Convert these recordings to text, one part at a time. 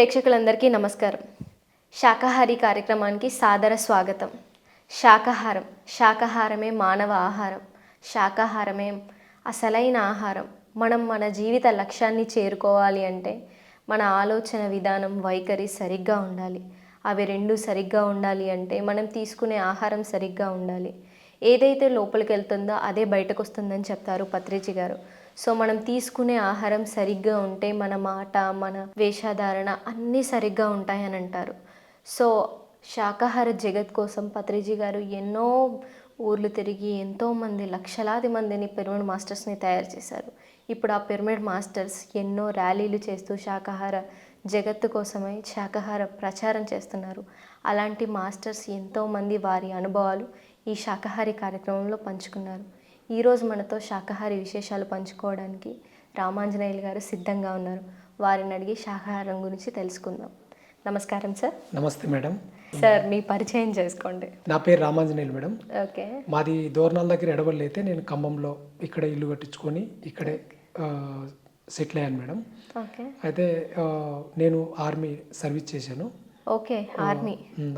ప్రేక్షకులందరికీ నమస్కారం. శాకాహారి కార్యక్రమానికి సాదర స్వాగతం. శాకాహారం శాకాహారమే మానవ ఆహారం. శాకాహారమే అసలైన ఆహారం. మనం మన జీవిత లక్ష్యాన్ని చేరుకోవాలి అంటే మన ఆలోచన విధానం వైఖరి సరిగ్గా ఉండాలి. అవి రెండు సరిగ్గా ఉండాలి అంటే మనం తీసుకునే ఆహారం సరిగ్గా ఉండాలి. ఏదైతే లోపలికి వెళ్తుందో అదే బయటకు వస్తుందని చెప్తారు పత్రిజి గారు. సో మనం తీసుకునే ఆహారం సరిగ్గా ఉంటే మన మాట మన వేషధారణ అన్నీ సరిగ్గా ఉంటాయని అంటారు. సో శాకాహార జగత్ కోసం పత్రిజీ గారు ఎన్నో ఊర్లు తిరిగి ఎంతోమంది లక్షలాది మందిని పిరమిడ్ మాస్టర్స్ని తయారు చేశారు. ఇప్పుడు ఆ పిరమిడ్ మాస్టర్స్ ఎన్నో ర్యాలీలు చేస్తూ శాకాహార జగత్తు కోసమై శాకాహార ప్రచారం చేస్తున్నారు. అలాంటి మాస్టర్స్ ఎంతోమంది వారి అనుభవాలు ఈ శాకాహారి కార్యక్రమంలో పంచుకున్నారు. ఈరోజు మనతో శాకాహారి విశేషాలు పంచుకోవడానికి రామాంజనేయులు గారు సిద్ధంగా ఉన్నారు. వారిని అడిగి శాకాహారం గురించి తెలుసుకుందాం. నమస్కారం సార్. నమస్తే మేడం. సార్ మీ పరిచయం చేసుకోండి. నా పేరు రామాంజనేయులు మేడం. ఓకే. మాది దోర్నాల దగ్గర ఎడవల్లి అయితే నేను ఖమ్మంలో ఇక్కడ ఇల్లు కట్టించుకొని ఇక్కడే సెటిల్ అయ్యాను మేడం. ఓకే. అయితే నేను ఆర్మీ సర్వీస్ చేశాను. Okay army.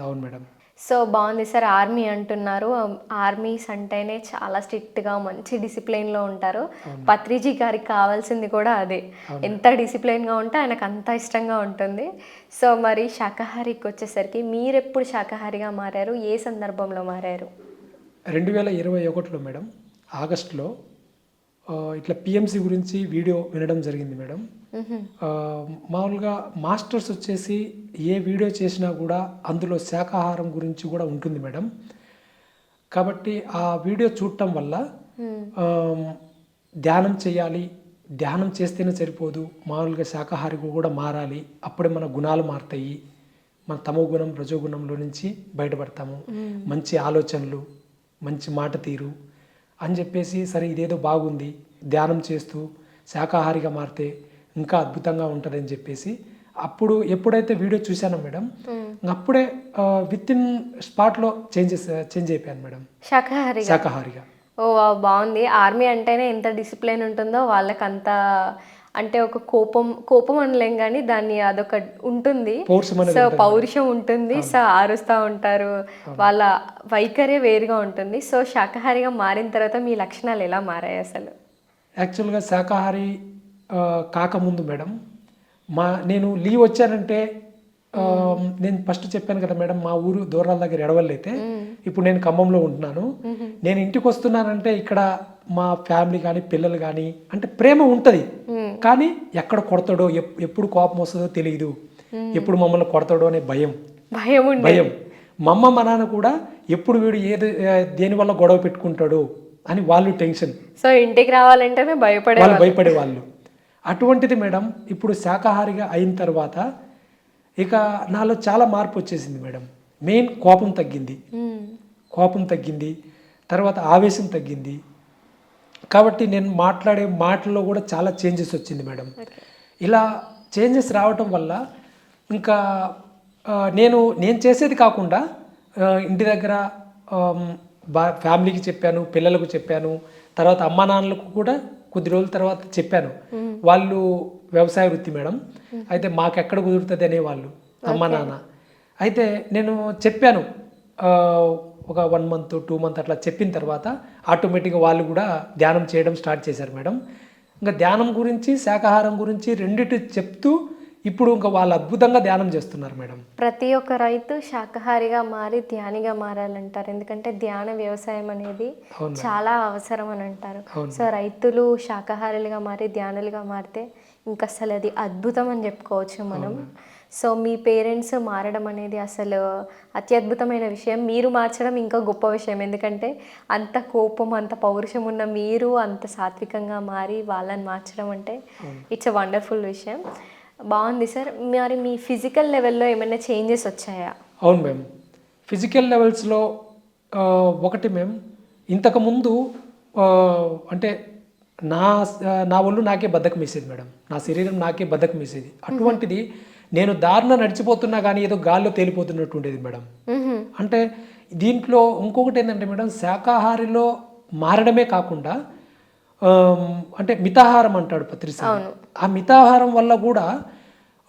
అవును మేడం. సో బాగుంది సార్ ఆర్మీ అంటున్నారు. ఆర్మీస్ అంటేనే చాలా స్ట్రిక్ట్గా మంచి డిసిప్లైన్లో ఉంటారు. పత్రిజీ గారికి కావాల్సింది కూడా అదే. ఎంత డిసిప్లైన్గా ఉంటే ఆయనకు అంత ఇష్టంగా ఉంటుంది. సో మరి శాకాహారికి వచ్చేసరికి మీరు ఎప్పుడు శాకాహారిగా మారారు? ఏ సందర్భంలో మారారు? రెండు వేల ఇరవై ఒకటిలో మేడం ఆగస్టులో ఇట్లా పిఎంసి గురించి వీడియో వినడం జరిగింది మేడం. మామూలుగా మాస్టర్స్ వచ్చేసి ఏ వీడియో చేసినా కూడా అందులో శాకాహారం గురించి కూడా ఉంటుంది మేడం. కాబట్టి ఆ వీడియో చూడటం వల్ల ధ్యానం చేయాలి. ధ్యానం చేస్తేనే సరిపోదు. మామూలుగా శాకాహారికి కూడా మారాలి. అప్పుడే మన గుణాలు మారుతాయి. మన తమో గుణం రజోగుణంలో నుంచి బయటపడతాము. మంచి ఆలోచనలు మంచి మాట తీరు అని చెప్పేసి సరే ఇదేదో బాగుంది ధ్యానం చేస్తూ శాకాహారిగా మారితే ఇంకా అద్భుతంగా ఉంటుందని చెప్పేసి అప్పుడు ఎప్పుడైతే వీడియో చూశానో మేడం అప్పుడే విత్ ఇన్ స్పాట్లో చేంజెస్ చేంజ్ అయిపోయాను మేడం. శాకాహారిగా? శాకాహారిగా. ఓ బాగుంది. ఆర్మీ అంటేనే ఎంత డిసిప్లైన్ ఉంటుందో వాళ్ళకి అంత అంటే ఒక కోపం కోపం అనలేం కానీ దాన్ని అదొక ఉంటుంది. సో పౌరుషం ఉంటుంది. సో ఆరుస్తూ ఉంటారు. వాళ్ళ వైఖరే వేరుగా ఉంటుంది. సో శాకాహారిగా మారిన తర్వాత మీ లక్షణాలు ఎలా మారాయి అసలు? యాక్చువల్గా శాకాహారి కాకముందు మేడం మా నేను లీవ్ వచ్చానంటే నేను ఫస్ట్ చెప్పాను కదా మేడం మా ఊరు దూరాల దగ్గర ఎడవల్లి అయితే ఇప్పుడు నేను ఖమ్మంలో ఉంటున్నాను. నేను ఇంటికి వస్తున్నానంటే ఇక్కడ మా ఫ్యామిలీ కానీ పిల్లలు కానీ అంటే ప్రేమ ఉంటుంది. కానీ ఎక్కడ కొడతాడో ఎప్- ఎప్పుడు కోపం వస్తుందో తెలియదు. ఎప్పుడు మమ్మల్ని కొడతాడో అనే భయం. భయం భయం. మా అమ్మ మా నాన్న కూడా ఎప్పుడు వీడు ఏది దేని వల్ల గొడవ పెట్టుకుంటాడో అని వాళ్ళు టెన్షన్. సో ఇంటికి రావాలంటేనే భయపడే వాళ్ళు భయపడే వాళ్ళు అటువంటిది మేడం ఇప్పుడు శాకాహారిగా అయిన తర్వాత ఇక నాలో చాలా మార్పు వచ్చేసింది మేడం. మెయిన్ కోపం తగ్గింది. కోపం తగ్గింది. తర్వాత ఆవేశం తగ్గింది. కాబట్టి నేను మాట్లాడే మాటల్లో కూడా చాలా చేంజెస్ వచ్చింది మేడం. ఇలా చేంజెస్ రావటం వల్ల ఇంకా నేను నేను చేసేది కాకుండా ఇంటి దగ్గర బా ఫ్యామిలీకి చెప్పాను పిల్లలకు చెప్పాను తర్వాత అమ్మా నాన్నలకు కూడా కొద్ది రోజుల తర్వాత చెప్పాను. వాళ్ళు వ్యవసాయ వృత్తి మేడం. అయితే మాకు ఎక్కడ కుదురుతుంది అనేవాళ్ళు. అమ్మా నాన్న. అయితే నేను చెప్పాను ఒక వన్ మంత్ టూ మంత్ అట్లా చెప్పిన తర్వాత ఆటోమేటిక్గా వాళ్ళు కూడా ధ్యానం చేయడం స్టార్ట్ చేశారు మేడం. ఇంకా ధ్యానం గురించి శాకాహారం గురించి రెండిటి చెప్తూ ఇప్పుడు ఇంకా వాళ్ళు అద్భుతంగా ధ్యానం చేస్తున్నారు మేడం. ప్రతి ఒక్క రైతు శాకాహారిగా మారి ధ్యానిగా మారాలంటారు. ఎందుకంటే ధ్యాన వ్యవసాయం అనేది చాలా అవసరం అని అంటారు. సో రైతులు శాకాహారులుగా మారి ధ్యానులుగా మారితే ఇంకా అసలు అది అద్భుతం అని చెప్పుకోవచ్చు మనం. సో మీ పేరెంట్స్ మారడం అనేది అసలు అత్యద్భుతమైన విషయం. మీరు మార్చడం ఇంకా గొప్ప విషయం. ఎందుకంటే అంత కోపం అంత పౌరుషం ఉన్న మీరు అంత సాత్వికంగా మారి వాళ్ళని మార్చడం అంటే ఇట్స్ అ వండర్ఫుల్ విషయం. బాగుంది సార్. మరి మీ ఫిజికల్ లెవెల్లో ఏమైనా చేంజెస్ వచ్చాయా? అవును మ్యామ్. ఫిజికల్ లెవెల్స్లో ఒకటి మేము ఇంతకుముందు అంటే నా నా ఒళ్ళు నాకే బద్దకం వేసేది మేడం. నా శరీరం నాకే బద్దకం వేసేది. అటువంటిది నేను దారిన నడిచిపోతున్నా కానీ ఏదో గాల్లో తేలిపోతున్నట్టు ఉండేది మేడం. అంటే దీంట్లో ఇంకొకటి ఏంటంటే మేడం శాకాహారిలో మారడమే కాకుండా అంటే మితాహారం అంటాడు పత్రిక ఆ మితాహారం వల్ల కూడా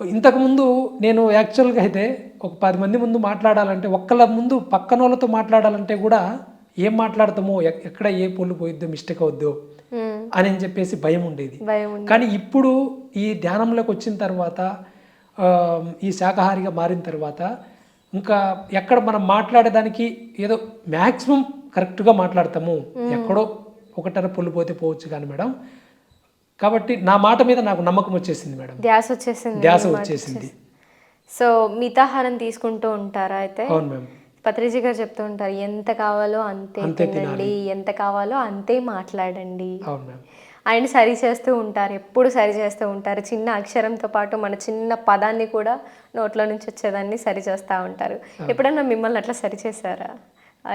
ఇంతకుముందు నేను యాక్చువల్గా అయితే ఒక పది మంది ముందు మాట్లాడాలంటే ఒక్కళ్ళ ముందు పక్కన వాళ్ళతో మాట్లాడాలంటే కూడా ఏం మాట్లాడతామో ఎక్- ఎక్కడ ఏ పొల్లు పోయిద్దో మిస్టేక్ అవుద్దో. అని చెప్పేసి భయం ఉండేది. కానీ ఇప్పుడు ఈ ధ్యానంలోకి వచ్చిన తర్వాత ఈ శాకాహారిగా మారిన తర్వాత ఇంకా ఎక్కడ మనం మాట్లాడేదానికి ఏదో మ్యాక్సిమం కరెక్ట్గా మాట్లాడతాము. ఎక్కడో ఒకటర పొల్లు పోతే పోవచ్చు కానీ మేడం. కాబట్టి నా మాట మీద నాకు నమ్మకం వచ్చేసింది మేడం. ధ్యాస వచ్చేసింది ధ్యాస వచ్చేసింది. సో మితాహారం తీసుకుంటూ ఉంటారా అయితే? అవును మ్యామ్ పత్రిజీ గారు చెప్తూ ఉంటారు ఎంత కావాలో అంతే తినండి ఎంత కావాలో అంతే మాట్లాడండి. ఆయన సరి చేస్తూ ఉంటారు ఎప్పుడు సరి చేస్తూ ఉంటారు. చిన్న అక్షరంతో పాటు మన చిన్న పదాన్ని కూడా నోట్లో నుంచి వచ్చేదాన్ని సరి చేస్తూ ఉంటారు. ఎప్పుడైనా మిమ్మల్ని అట్లా సరి చేశారా?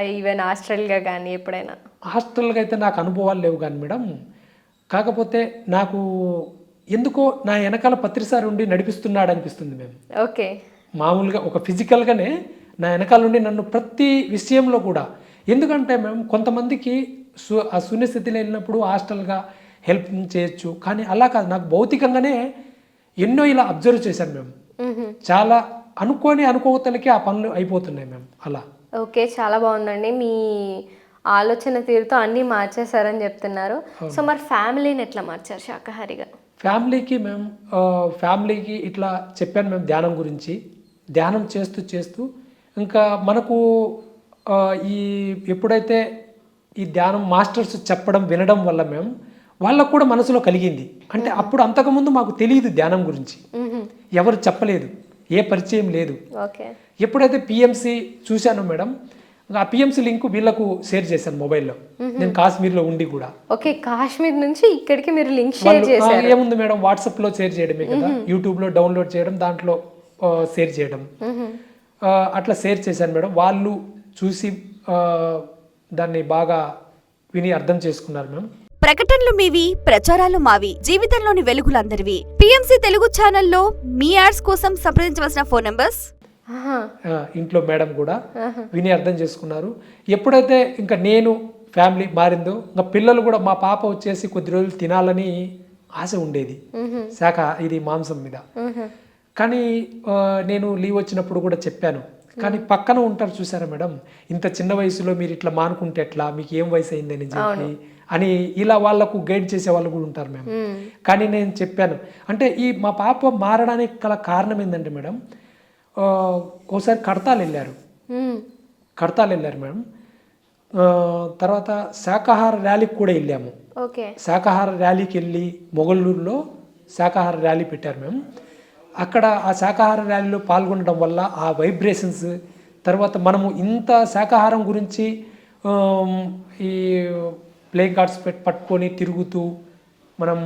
ఈవెన్ హాస్టల్గా కానీ ఎప్పుడైనా? హాస్టల్గా అయితే నాకు అనుభవాలు లేవు కానీ మేడం. కాకపోతే నాకు ఎందుకో నా వెనకాల పత్రిసారి ఉండి నడిపిస్తున్నాడు అనిపిస్తుంది మేము ఓకే. మామూలుగా ఒక ఫిజికల్గానే నా వెనకాల నుండి నన్ను ప్రతి విషయంలో కూడా. ఎందుకంటే మేము కొంతమందికి సు ఆ శూన్యస్థితిలో వెళ్ళినప్పుడు హాస్టల్గా హెల్ప్ చేయొచ్చు. కానీ అలా కాదు. నాకు భౌతికంగానే ఎన్నో ఇలా అబ్జర్వ్ చేశాను మేము. చాలా అనుకోని అనుకోవతలకి ఆ పనులు అయిపోతున్నాయి మేము. అలా. ఓకే చాలా బాగుందండి. మీ ఆలోచన తీరుతో అన్నీ మార్చేశారని చెప్తున్నారు. సో మరి ఫ్యామిలీని ఎట్లా మార్చారు శాకాహారిగా? ఫ్యామిలీకి మేము ఫ్యామిలీకి ఇట్లా చెప్పాను మేము ధ్యానం గురించి. ధ్యానం చేస్తూ చేస్తూ ఇంకా మనకు ఈ ఎప్పుడైతే ఈ ధ్యానం మాస్టర్స్ చెప్పడం వినడం వల్ల మేము వాళ్ళకు కూడా మనసులో కలిగింది. అంటే అప్పుడు అంతకుముందు మాకు తెలియదు ధ్యానం గురించి. ఎవరు చెప్పలేదు. ఏ పరిచయం లేదు. ఎప్పుడైతే పిఎంసి చూశానో మేడం ఆ పిఎంసి లింక్ వీళ్ళకు షేర్ చేశాను మొబైల్లో. నేను కాశ్మీర్లో ఉండి కూడా. ఓకే కాశ్మీర్ నుంచి ఇక్కడికి మీరు లింక్ షేర్ చేశారు. ఏముంది మేడం వాట్సాప్లో షేర్ చేయడమే కదా. యూట్యూబ్లో డౌన్లోడ్ చేయడం దాంట్లో షేర్ చేయడం. అట్లా షేర్ చేశాను మేడం. వాళ్ళు చూసి ఆ, దాన్ని బాగా విని అర్థం చేసుకున్నారు మేడం. ప్రకటనలు మీవి ప్రచారాలు మావి జీవితంలోని వెలుగులందరివి. పిఎంసి తెలుగు ఛానల్లో మీ యాడ్స్ కోసం సంప్రదించవలసిన ఫోన్ నంబర్స్? ఇంట్లో మేడం కూడా విని అర్థం చేసుకున్నారు. ఎప్పుడైతే ఇంకా నేను ఫ్యామిలీ మారిందో ఇంకా పిల్లలు కూడా మా పాప వచ్చేసి కొద్ది రోజులు తినాలని ఆశ ఉండేది. శాఖ ఇది మాంసం మీద. కానీ నేను లీవ్ వచ్చినప్పుడు కూడా చెప్పాను. కానీ పక్కన ఉంటారు చూసారా మేడం? ఇంత చిన్న వయసులో మీరు ఇట్లా మానుకుంటే ఎట్లా? మీకు ఏం వయసు అయిందని చెప్పి అని ఇలా వాళ్ళకు గైడ్ చేసే వాళ్ళు కూడా ఉంటారు మేము. కానీ నేను చెప్పాను. అంటే ఈ మా పాప మారడానికి గల కారణం ఏంటంటే మేడం ఒకసారి కడతాలు వెళ్ళారు. కడతాలు వెళ్ళారు మేడం. తర్వాత శాకాహార ర్యాలీకి కూడా వెళ్ళాము. శాకాహార ర్యాలీకి వెళ్ళి మొగళ్ళూరులో శాకాహార ర్యాలీ పెట్టారు మేము అక్కడ ఆ శాకాహార ర్యాలీలో పాల్గొనడం వల్ల ఆ వైబ్రేషన్స్ తర్వాత మనము ఇంత శాకాహారం గురించి ఈ ప్లేయింగ్ కార్డ్స్ పెట్ పట్టుకొని తిరుగుతూ మనం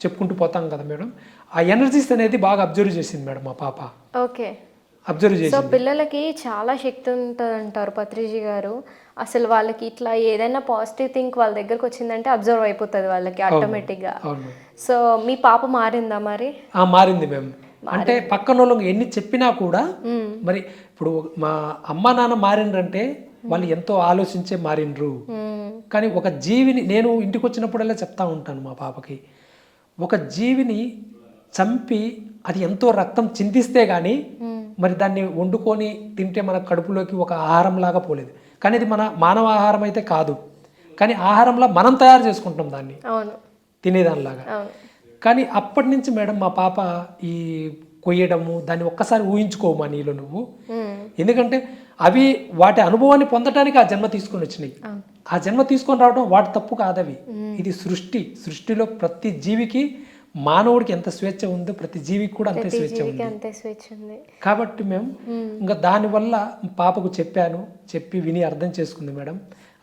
చెప్పుకుంటూ పోతాం కదా మేడం. ఆ ఎనర్జీస్ అనేది బాగా అబ్జర్వ్ చేసింది మేడం మా పాప. ఓకే. అబ్జర్వ్ సో చేసింది. పిల్లలకి చాలా శక్తి ఉంటుంది అంటారు పత్రిజీ గారు. అసలు వాళ్ళకి ఇట్లా ఏదైనా పాజిటివ్ థింక్ వాళ్ళ దగ్గరకు వచ్చిందంటే అబ్జర్వ్ అయిపోతుంది వాళ్ళకి ఆటోమేటిక్గా. సో మీ పాప మారిందా మరి? ఆ మారింది మేము అంటే పక్కన వాళ్ళు ఎన్ని చెప్పినా కూడా. మరి ఇప్పుడు మా అమ్మ నాన్న మారిండ్రంటే వాళ్ళు ఎంతో ఆలోచించే మారిండ్రు. కానీ ఒక జీవిని నేను ఇంటికి వచ్చినప్పుడల్లా చెప్తా ఉంటాను మా పాపకి. ఒక జీవిని చంపి అది ఎంతో రక్తం చిందిస్తే కానీ మరి దాన్ని వండుకొని తింటే మన కడుపులోకి ఒక ఆహారం లాగా పోలేదు. కానీ ఇది మన మానవ ఆహారం అయితే కాదు. కానీ ఆహారంలా మనం తయారు చేసుకుంటాం దాన్ని. తినేదానిలాగా. కానీ అప్పటి నుంచి మేడం మా పాప ఈ కొయ్యడము దాన్ని ఒక్కసారి ఊహించుకోమా నీలో నువ్వు. ఎందుకంటే అవి వాటి అనుభవాన్ని పొందటానికి ఆ జన్మ తీసుకొని వచ్చినాయి. ఆ జన్మ తీసుకొని రావడం వాటి తప్పు కాదవి. ఇది సృష్టి. సృష్టిలో ప్రతి జీవికి మానవుడికి ఎంత స్వేచ్ఛ ఉందో ప్రతి జీవికి కూడా అంతే స్వేచ్ఛ ఉంది. జీవికి అంతే స్వేచ్ఛ ఉంది. కాబట్టి మేము ఇంకా దానివల్ల పాపకు చెప్పాను చెప్పి విని అర్థం చేసుకుంది మేడం.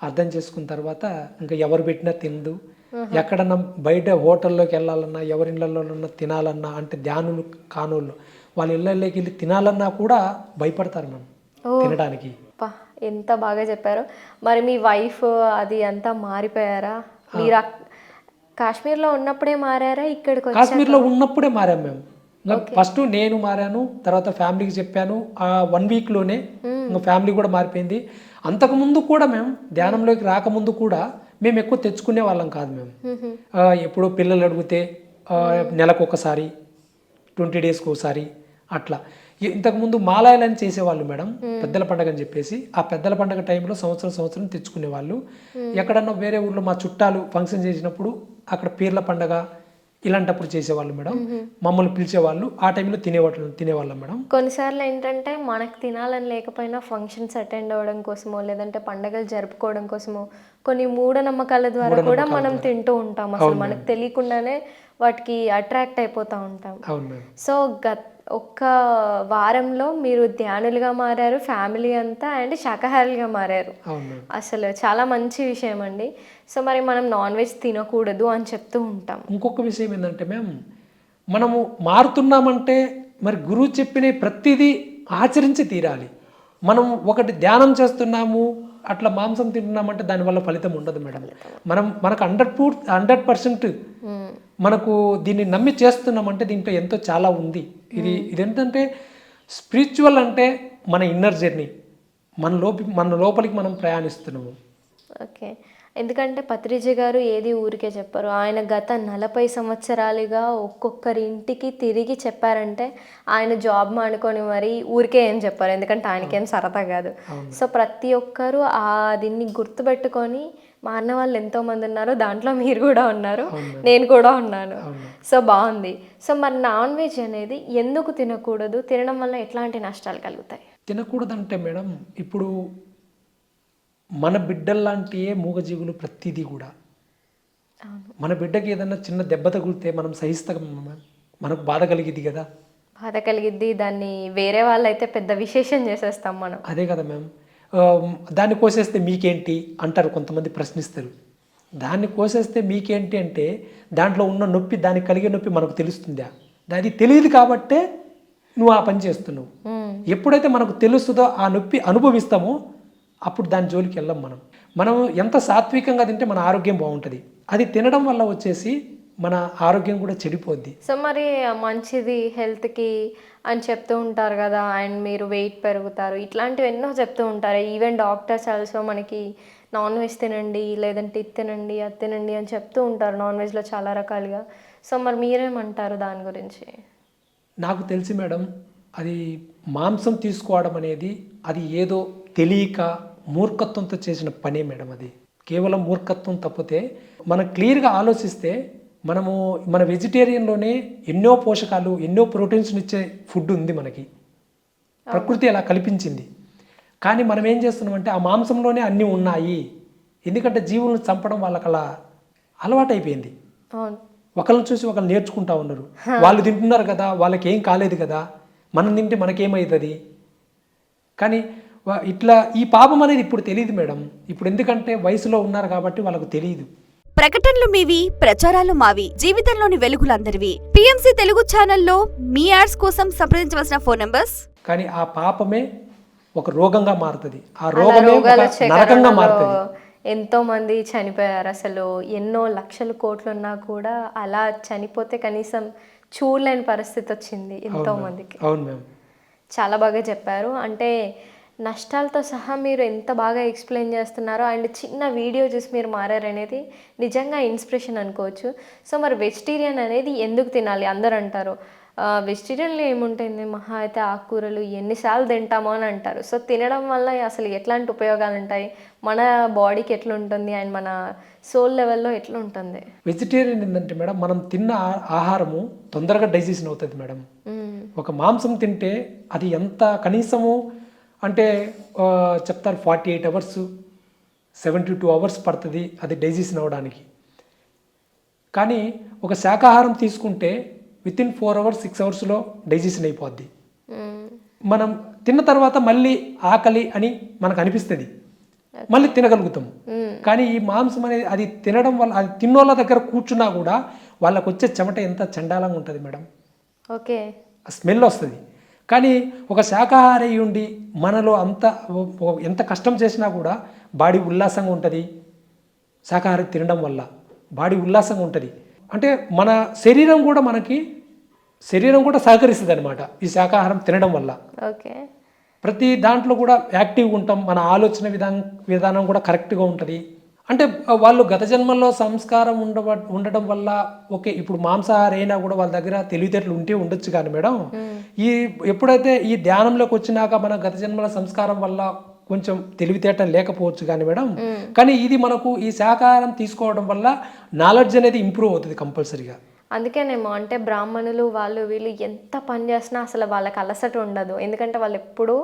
అర్థం చేసుకున్న తర్వాత ఇంకా ఎవరు పెట్టినా తిందు ఎక్కడన్నా బయట హోటల్లోకి వెళ్ళాలన్నా ఎవరి ఇళ్ళల్లో తినాలన్నా అంటే ధ్యానులు కానోళ్ళు వాళ్ళ ఇళ్ళల్లోకి వెళ్ళి తినాలన్నా కూడా భయపడతారు మేము తినడానికి. ఎంత బాగా చెప్పారు. మరి మీ వైఫ్ అది అంతా మారిపోయారా? మీరు కాశ్మీర్లో ఉన్నప్పుడే మారారా? ఇక్కడికి వచ్చి కాశ్మీర్లో ఉన్నప్పుడే మారాం మేము. ఫస్ట్ నేను మారాను తర్వాత ఫ్యామిలీకి చెప్పాను. ఆ వన్ వీక్లోనే ఫ్యామిలీ కూడా మారిపోయింది. అంతకుముందు కూడా మేము ధ్యానంలోకి రాకముందు కూడా మేము ఎక్కువ తెచ్చుకునే వాళ్ళం కాదు మేము. ఎప్పుడో పిల్లలు అడిగితే నెలకు ఒకసారి ట్వంటీ డేస్కి ఒకసారి అట్లా. ఇంతకుముందు మాలాయాలని చేసేవాళ్ళు మేడం పెద్దల పండగ అని చెప్పేసి ఆ పెద్దల పండగ టైంలో సంవత్సరం సంవత్సరం తెచ్చుకునే వాళ్ళు ఎక్కడన్నా వేరే ఊర్లో మా చుట్టాలు ఫంక్షన్ చేసినప్పుడు అక్కడ పీర్ల పండగ ఇలాంటప్పుడు చేసేవాళ్ళు మేడం. మమ్మల్ని పిలిచేవాళ్ళు ఆ టైంలో తినేవాళ్ళు తినేవాళ్ళం మేడం. కొన్నిసార్లు ఏంటంటే మనకు తినాలని లేకపోయినా ఫంక్షన్స్ అటెండ్ అవ్వడం కోసమో లేదంటే పండగలు జరుపుకోవడం కోసమో కొన్ని మూఢనమ్మకాల ద్వారా కూడా మనం తింటూ ఉంటాం. అసలు మనకు తెలియకుండానే వాటికి అట్రాక్ట్ అయిపోతూ ఉంటాం. సో గత్ ఒక్క వారంలో మీరు ధ్యానులుగా మారారు ఫ్యామిలీ అంతా అండ్ శాకాహారులుగా మారారు. అసలు చాలా మంచి విషయం అండి. సో మరి మనం నాన్ వెజ్ తినకూడదు అని చెప్తూ ఉంటాం. ఇంకొక విషయం ఏంటంటే మేము మనము మారుతున్నామంటే మరి గురువు చెప్పిన ప్రతిదీ ఆచరించి తీరాలి. మనం ఒకటి ధ్యానం చేస్తున్నాము అట్లా మాంసం తింటున్నామంటే దానివల్ల ఫలితం ఉండదు మేడం. మనం మనకు హండ్రెడ్ పూర్ హండ్రెడ్ పర్సెంట్ మనకు దీన్ని నమ్మి చేస్తున్నామంటే దీంట్లో ఎంతో చాలా ఉంది. ఇది ఇదేంటంటే స్పిరిచువల్ అంటే మన ఇన్నర్ జర్నీ మన లోపి మన లోపలికి మనం ప్రయాణిస్తున్నాము. ఓకే. ఎందుకంటే పత్రిజీ గారు ఏది ఊరికే చెప్పారు. ఆయన గత నలభై సంవత్సరాలుగా ఒక్కొక్కరి ఇంటికి తిరిగి చెప్పారంటే ఆయన జాబ్ మానుకొని మరి ఊరికే ఏం చెప్పారు. ఎందుకంటే ఆయనకేం సరదా కాదు. సో ప్రతి ఒక్కరూ ఆ దీన్ని గుర్తుపెట్టుకొని మారిన వాళ్ళు ఎంతో మంది ఉన్నారు. దాంట్లో మీరు కూడా ఉన్నారు. నేను కూడా ఉన్నాను. సో బాగుంది. సో మరి నాన్ వెజ్ అనేది ఎందుకు తినకూడదు? తినడం వల్ల ఎట్లాంటి నష్టాలు కలుగుతాయి? తినకూడదంటే మేడం ఇప్పుడు మన బిడ్డల్లాంటియే మూగజీవులు ప్రతిదీ కూడా. మన బిడ్డకి ఏదైనా చిన్న దెబ్బ తగిలితే మనం సహిస్తాం మనకు బాధ కలిగిద్ది కదా. బాధ కలిగిద్ది దాన్ని వేరే వాళ్ళైతే పెద్ద విశేషం చేసేస్తాం మనం. అదే కదా మ్యామ్. దాన్ని కోసేస్తే మీకేంటి అంటారు కొంతమంది ప్రశ్నిస్తారు. దాన్ని కోసేస్తే మీకేంటి అంటే దాంట్లో ఉన్న నొప్పి దానికి కలిగే నొప్పి మనకు తెలుస్తుందా? అది తెలియదు కాబట్టే నువ్వు ఆ పని చేస్తున్నావు. ఎప్పుడైతే మనకు తెలుస్తుందో ఆ నొప్పి అనుభవిస్తామో అప్పుడు దాని జోలికి వెళ్ళం మనం. మనం ఎంత సాత్వికంగా తింటే మన ఆరోగ్యం బాగుంటుంది. అది తినడం వల్ల వచ్చేసి మన ఆరోగ్యం కూడా చెడిపోద్ది. సో మరి మంచిది హెల్త్కి అని చెప్తూ ఉంటారు కదా అండ్ మీరు వెయిట్ పెరుగుతారు ఇట్లాంటివి ఎన్నో చెప్తూ ఉంటారు. ఈవెన్ డాక్టర్స్ ఆల్సో మనకి నాన్ వెజ్ తినండి లేదంటే ఇది తినండి అది తినండి అని చెప్తూ ఉంటారు నాన్ వెజ్లో చాలా రకాలుగా. సో మరి మీరేమంటారు దాని గురించి? నాకు తెలిసి మేడం అది మాంసం తీసుకోవడం అనేది అది ఏదో తెలియక మూర్ఖత్వంతో చేసిన పనే మేడం అది. కేవలం మూర్ఖత్వం తప్పితే మనం క్లియర్గా ఆలోచిస్తే మనము మన వెజిటేరియన్లోనే ఎన్నో పోషకాలు ఎన్నో ప్రోటీన్స్ని ఇచ్చే ఫుడ్ ఉంది మనకి. ప్రకృతి అలా కల్పించింది. కానీ మనం ఏం చేస్తున్నామంటే ఆ మాంసంలోనే అన్నీ ఉన్నాయి. ఎందుకంటే జీవులను చంపడం వాళ్ళకి అలా అలవాటైపోయింది. ఒకరిని చూసి ఒకరు నేర్చుకుంటా ఉన్నారు. వాళ్ళు తింటున్నారు కదా వాళ్ళకి ఏం కాలేదు కదా మనం తింటే మనకేమవుతుంది కానీ ఇట్లా ఈ పాపం అనేది ఇప్పుడు తెలియదు మేడం. ఇప్పుడు ఎందుకంటే వయసులో ఉన్నారు కాబట్టి వాళ్ళకు తెలియదు ప్రకటనలు మీవి ప్రచారాలు మావి జీవితంలోని వెలుగులందరివి. పిఎంసి తెలుగు ఛానల్లో మీ యాడ్స్ కోసం సంప్రదించవలసిన ఫోన్ నంబర్స్? కానీ ఆ పాపమే ఒక రోగంగా మారుతుంది. ఆ రోగమే నరకంగా మారుతుంది. ఎంతో మంది చనిపోయారు అసలు. ఎన్నో లక్షల కోట్లు ఉన్నా కూడా అలా చనిపోతే కనీసం చూడలేని పరిస్థితి వచ్చింది ఎంతో మందికి అవును మ్యామ్ చాలా బాగా చెప్పారు. అంటే నష్టాలతో సహా మీరు ఎంత బాగా ఎక్స్ప్లెయిన్ చేస్తున్నారో అండ్ చిన్న వీడియో చూసి మీరు మారారనేది నిజంగా ఇన్స్పిరేషన్ అనుకోవచ్చు. సో మరి వెజిటేరియన్ అనేది ఎందుకు తినాలి? అందరు అంటారు. వెజిటేరియన్లో ఏముంటుంది? మహా అయితే ఆకుకూరలు ఎన్నిసార్లు తింటామో అని అంటారు. సో తినడం వల్ల అసలు ఎట్లాంటి ఉపయోగాలు ఉంటాయి? మన బాడీకి ఎట్లా ఉంటుంది అండ్ మన సోల్ లెవెల్లో ఎట్లా ఉంటుంది వెజిటేరియన్ ఏంటంటే మేడం మనం తిన్న ఆహారము తొందరగా డైజెషన్ అవుతుంది మేడం. ఒక మాంసం తింటే అది ఎంత కనీసము అంటే చెప్తారు forty eight hours seventy two hours పడుతుంది అది డైజెషన్ అవ్వడానికి కానీ ఒక శాకాహారం తీసుకుంటే within four hours six అవర్స్లో డైజెషన్ అయిపోద్ది. మనం తిన్న తర్వాత మళ్ళీ ఆకలి అని మనకు అనిపిస్తుంది. మళ్ళీ తినగలుగుతాము. కానీ ఈ మాంసం అనేది అది తినడం వల్ల అది తిన్నోళ్ళ దగ్గర కూర్చున్నా కూడా వాళ్ళకు వచ్చే చెమట ఎంత చండాలంగా ఉంటుంది మేడం. ఓకే. స్మెల్ వస్తుంది. కానీ ఒక శాకాహారి అయి ఉండి మనలో అంత ఎంత కష్టం చేసినా కూడా బాడీ ఉల్లాసంగా ఉంటుంది. శాకాహారి తినడం వల్ల బాడీ ఉల్లాసంగా ఉంటుంది. అంటే మన శరీరం కూడా మనకి శరీరం కూడా సహకరిస్తుంది అనమాట ఈ శాకాహారం తినడం వల్ల. ఓకే. ప్రతి దాంట్లో కూడా యాక్టివ్గా ఉంటాం. మన ఆలోచన విధానం విధానం కూడా కరెక్ట్గా ఉంటుంది. అంటే వాళ్ళు గత జన్మల్లో సంస్కారం ఉండవ ఉండడం వల్ల ఓకే ఇప్పుడు మాంసాహార అయినా కూడా వాళ్ళ దగ్గర తెలివితేటలు ఉంటే ఉండొచ్చు కానీ మేడం. ఈ ఎప్పుడైతే ఈ ధ్యానంలోకి వచ్చినాక మన గత జన్మల సంస్కారం వల్ల కొంచెం తెలివితేట లేకపోవచ్చు కానీ మేడం. కానీ ఇది మనకు ఈ శాకాహారం తీసుకోవడం వల్ల నాలెడ్జ్ అనేది ఇంప్రూవ్ అవుతుంది కంపల్సరీగా. అందుకేనేమో అంటే బ్రాహ్మణులు వాళ్ళు వీళ్ళు ఎంత పని చేసినా అసలు వాళ్ళకి అలసట ఉండదు. ఎందుకంటే వాళ్ళు ఎప్పుడూ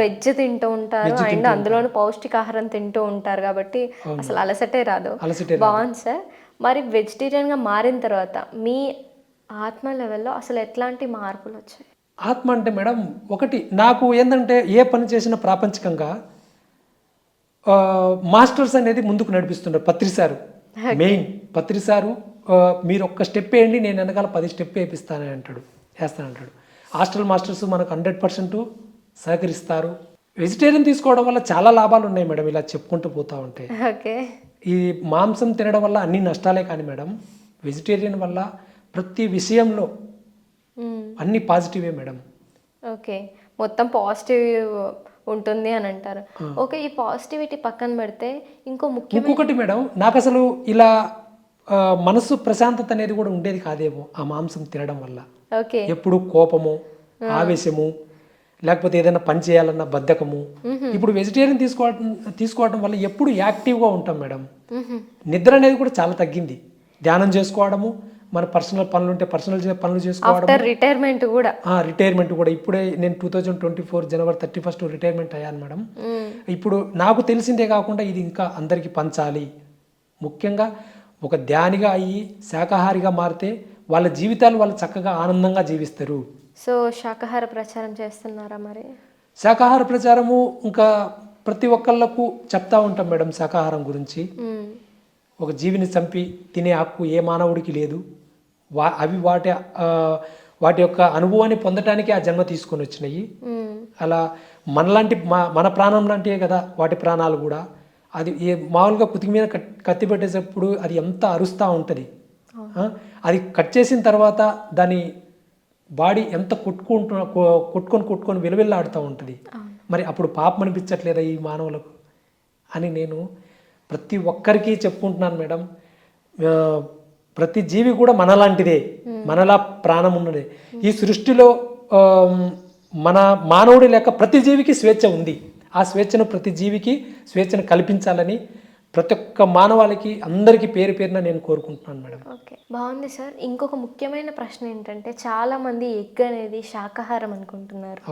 వెజ్ తింటూ ఉంటారు. అండ్ అందులోనూ పౌష్టికాహారం తింటూ ఉంటారు కాబట్టి అసలు అలసటే రాదు. అలసటే బాగుంది సార్. మరి వెజిటేరియన్గా మారిన తర్వాత మీ ఆత్మ లెవెల్లో అసలు ఎట్లాంటి మార్పులు వచ్చాయి? ఆత్మ అంటే మేడం ఒకటి నాకు ఏంటంటే ఏ పని చేసినా ప్రాపంచికంగా మాస్టర్స్ అనేది ముందుకు నడిపిస్తున్నారు పత్రిసారు. మెయిన్ పత్రిసారు మీరు ఒక్క స్టెప్ వేయండి నేను వెనకాల పది స్టెప్ వేపిస్తానని అంటాడు వేస్తానంటాడు హాస్టల్ మాస్టర్స్ మనకు హండ్రెడ్ పర్సెంట్ సహకరిస్తారు. వెజిటేరియన్ తీసుకోవడం వల్ల చాలా లాభాలు ఉన్నాయి మేడం ఇలా చెప్పుకుంటూ పోతా ఉంటే. ఓకే. ఈ మాంసం తినడం వల్ల అన్ని నష్టాలే కానీ మేడం వెజిటేరియన్ వల్ల ప్రతి విషయంలో అన్ని పాజిటివే మేడం. ఓకే. మొత్తం పాజిటివ్ ఉంటుంది అని అంటారు. ఓకే ఈ పాజిటివిటీ పక్కన పెడితే ఇంకో ముఖ్య ఇంకొకటి మేడం నాకు అసలు ఇలా మనసు ప్రశాంతత అనేది కూడా ఉండేది కాదేమో ఆ మాంసం తినడం వల్ల. ఎప్పుడు కోపము ఆవేశము లేకపోతే ఏదైనా పని చేయాలన్న బద్ధకము. ఇప్పుడు వెజిటేరియన్ తీసుకోవడం తీసుకోవడం వల్ల ఎప్పుడు యాక్టివ్గా ఉంటాం మేడం. నిద్ర అనేది కూడా చాలా తగ్గింది. ధ్యానం చేసుకోవడము మన పర్సనల్ పనులు ఉంటే పర్సనల్ పనులు చేసుకోవడం రిటైర్మెంట్ కూడా. రిటైర్మెంట్ కూడా. ఇప్పుడే నేను టూ థౌజండ్ ట్వంటీ ఫోర్ జనవరి థర్టీ ఫస్ట్ రిటైర్మెంట్ అయ్యాను మేడం. ఇప్పుడు నాకు తెలిసిందే కాకుండా ఇది ఇంకా అందరికీ పంచాలి. ముఖ్యంగా ఒక ధ్యానిగా అయ్యి శాకాహారిగా మారితే వాళ్ళ జీవితాలు వాళ్ళు చక్కగా ఆనందంగా జీవిస్తారు. సో శాకాహార ప్రచారం చేస్తున్నారా మరి? శాకాహార ప్రచారము ఇంకా ప్రతి ఒక్కళ్ళకు చెప్తా ఉంటాం మేడం శాకాహారం గురించి. ఒక జీవిని చంపి తినే హక్కు ఏ మానవుడికి లేదు. వా అవి వాటి వాటి యొక్క అనుభవాన్ని పొందటానికి ఆ జన్మ తీసుకొని వచ్చినాయి. అలా మనలాంటి మన ప్రాణం లాంటివే కదా వాటి ప్రాణాలు కూడా. అది ఏ మామూలుగా కుతికి మీద కట్- కత్తి పెట్టేటప్పుడు అది ఎంత అరుస్తూ ఉంటుంది. అది కట్ చేసిన తర్వాత దాని బాడీ ఎంత కొట్టుకుంటు కొ- కొట్టుకొని కొట్టుకొని విలువిల్లాడుతూ ఉంటుంది. మరి అప్పుడు పాపం అనిపించట్లేదా ఈ మానవులకు? అని నేను ప్రతి ఒక్కరికి చెప్పుకుంటున్నాను మేడం. ప్రతి జీవి కూడా మనలాంటిదే. మనలా ప్రాణం ఉన్నదే. ఈ సృష్టిలో మన మానవుడి లెక్క ప్రతి జీవికి స్వేచ్ఛ ఉంది. ఆ స్వేచ్ఛను ప్రతి జీవికి స్వేచ్ఛను కల్పించాలని ప్రతి ఒక్క మానవాళికి అందరికీ పేరు పేరున నేను కోరుకుంటున్నాను మేడం. ఓకే. బాగుంది సార్. ఇంకొక ముఖ్యమైన ప్రశ్న ఏంటంటే చాలా మంది ఎగ్ అనేది శాకాహారం అనుకుంటున్నారు.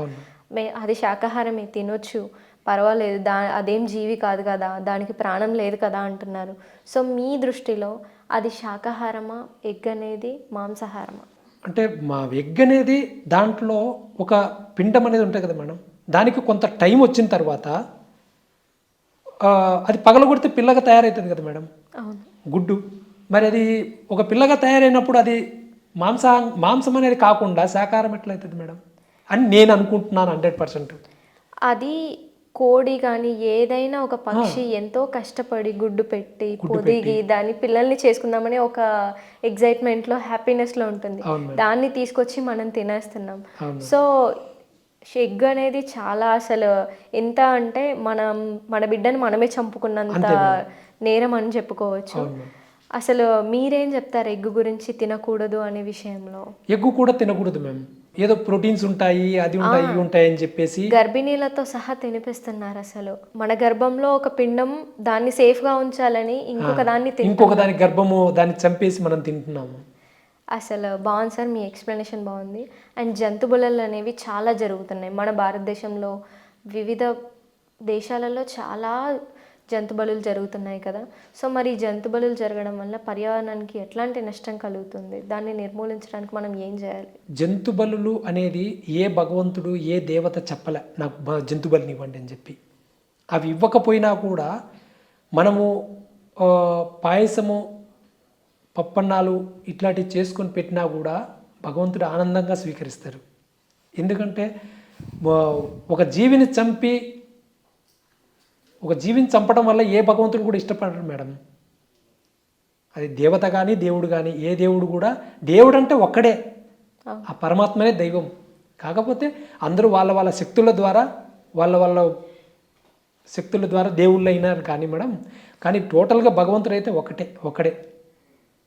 మే అది శాకాహారమే తినొచ్చు పర్వాలేదు దా అదేం జీవి కాదు కదా దానికి ప్రాణం లేదు కదా అంటున్నారు. సో మీ దృష్టిలో అది శాకాహారమా ఎగ్ అనేది మాంసాహారమా? అంటే మా ఎగ్ అనేది దాంట్లో ఒక పిండం అనేది ఉంటుంది కదా మేడం. దానికి కొంత టైం వచ్చిన తర్వాత అది పగలగొడితే పిల్లగా తయారవుతుంది కదా మేడం? గుడ్డు. మరి అది ఒక పిల్లగా తయారైనప్పుడు అది మాంస మాంసం అనేది కాకుండా శాకాహారం ఎట్లయితుంది మేడం? అని నేను అనుకుంటున్నాను హండ్రెడ్ పర్సెంట్. అది కోడి కానీ ఏదైనా ఒక పక్షి ఎంతో కష్టపడి గుడ్డు పెట్టి పొదిగి దాని పిల్లల్ని చేసుకుందామని ఒక ఎగ్జైట్మెంట్లో హ్యాపీనెస్లో ఉంటుంది. దాన్ని తీసుకొచ్చి మనం తినేస్తున్నాం. సో ఎగ్ అనేది చాలా అసలు ఎంత అంటే మనం మన బిడ్డను మనమే చంపుకున్నంత నేరం అని చెప్పుకోవచ్చు. అసలు మీరేం చెప్తారు ఎగ్ గురించి తినకూడదు అనే విషయంలో? ఎగ్గు కూడా తినకూడదు మేము ఏదో ప్రోటీన్స్ ఉంటాయి అది ఉంటాయి ఇవి ఉంటాయి అని చెప్పేసి. గర్భిణీలతో సహా తినిపిస్తున్నారు అసలు. మన గర్భంలో ఒక పిండం దాన్ని సేఫ్గా ఉంచాలని ఇంకొక దాన్ని ఇంకొక దాని గర్భము దాన్ని చంపేసి మనం తింటున్నాము. అసలు బాగుంది సార్ మీ ఎక్స్ప్లెనేషన్ బాగుంది. అండ్ జంతు అనేవి చాలా జరుగుతున్నాయి. మన భారతదేశంలో వివిధ దేశాలలో చాలా జంతు బలులు జరుగుతున్నాయి కదా. సో మరి జంతు బలులు జరగడం వల్ల పర్యావరణానికి ఎట్లాంటి నష్టం కలుగుతుంది? దాన్ని నిర్మూలించడానికి మనం ఏం చేయాలి? జంతు బలులు అనేది ఏ భగవంతుడు ఏ దేవత చెప్పలే నాకు బ- జంతు బలిని ఇవ్వండి అని చెప్పి. అవి ఇవ్వకపోయినా కూడా మనము పాయసము పప్పన్నాలు ఇట్లాంటివి చేసుకొని పెట్టినా కూడా భగవంతుడు ఆనందంగా స్వీకరిస్తారు. ఎందుకంటే ఒక జీవిని చంపి ఒక జీవిని చంపడం వల్ల ఏ భగవంతుడు కూడా ఇష్టపడరు మేడం. అది దేవత కానీ దేవుడు కానీ ఏ దేవుడు కూడా దేవుడు అంటే ఒక్కడే ఆ పరమాత్మనే దైవం. కాకపోతే అందరూ వాళ్ళ వాళ్ళ శక్తుల ద్వారా వాళ్ళ వాళ్ళ శక్తుల ద్వారా దేవుళ్ళు అయినారు కానీ మేడం కానీ టోటల్గా భగవంతుడు అయితే ఒకటే ఒకడే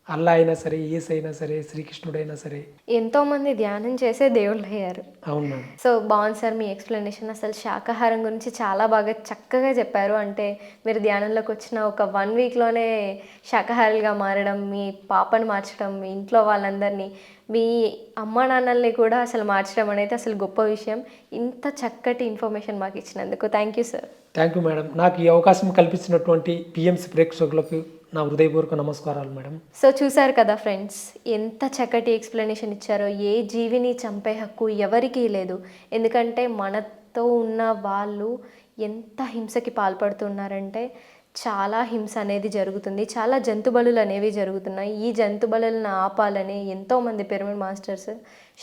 అల్లా అయినా సరే ఏస్ అయినా సరే శ్రీకృష్ణుడైనా సరే. ఎంతోమంది ధ్యానం చేసే దేవుళ్ళు అయ్యారు అవును సో బాగుంది సార్ మీ ఎక్స్ప్లెనేషన్. అసలు శాకాహారం గురించి చాలా బాగా చక్కగా చెప్పారు. అంటే మీరు ధ్యానంలోకి వచ్చిన ఒక వన్ వీక్లోనే శాకాహారులుగా మారడం మీ పాపను మార్చడం మీ ఇంట్లో వాళ్ళందరినీ మీ అమ్మా నాన్నల్ని కూడా అసలు మార్చడం అనేది అసలు గొప్ప విషయం. ఇంత చక్కటి ఇన్ఫర్మేషన్ మాకు ఇచ్చినందుకు thank you sir. Thank you madam నాకు ఈ అవకాశం కల్పించినటువంటి పిఎంసి ప్రేక్షకులకు నా హృదయపూర్వక నమస్కారాలు మేడం. సో చూసారు కదా ఫ్రెండ్స్ ఎంత చక్కటి ఎక్స్ప్లెనేషన్ ఇచ్చారో. ఏ జీవిని చంపే హక్కు ఎవరికీ లేదు. ఎందుకంటే మనతో ఉన్న వాళ్ళు ఎంత హింసకి పాల్పడుతున్నారంటే చాలా హింస అనేది జరుగుతుంది. చాలా జంతుబలులు అనేవి జరుగుతున్నాయి. ఈ జంతుబలులను ఆపాలని ఎంతోమంది పిరమిడ్ మాస్టర్స్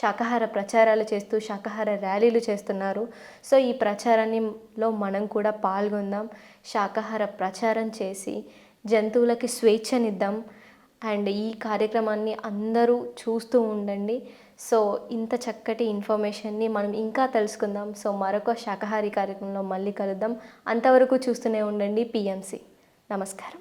శాకాహార ప్రచారాలు చేస్తూ శాకాహార ర్యాలీలు చేస్తున్నారు. సో ఈ ప్రచారాన్నిలో మనం కూడా పాల్గొందాం. శాకాహార ప్రచారం చేసి జంతువులకి స్వేచ్ఛనిద్దాం. అండ్ ఈ కార్యక్రమాన్ని అందరూ చూస్తూ ఉండండి. సో ఇంత చక్కటి ఇన్ఫర్మేషన్ని మనం ఇంకా తెలుసుకుందాం. సో మరొక శాకాహారి కార్యక్రమంలో మళ్ళీ కలుద్దాం. అంతవరకు చూస్తూనే ఉండండి పిఎంసి. నమస్కారం.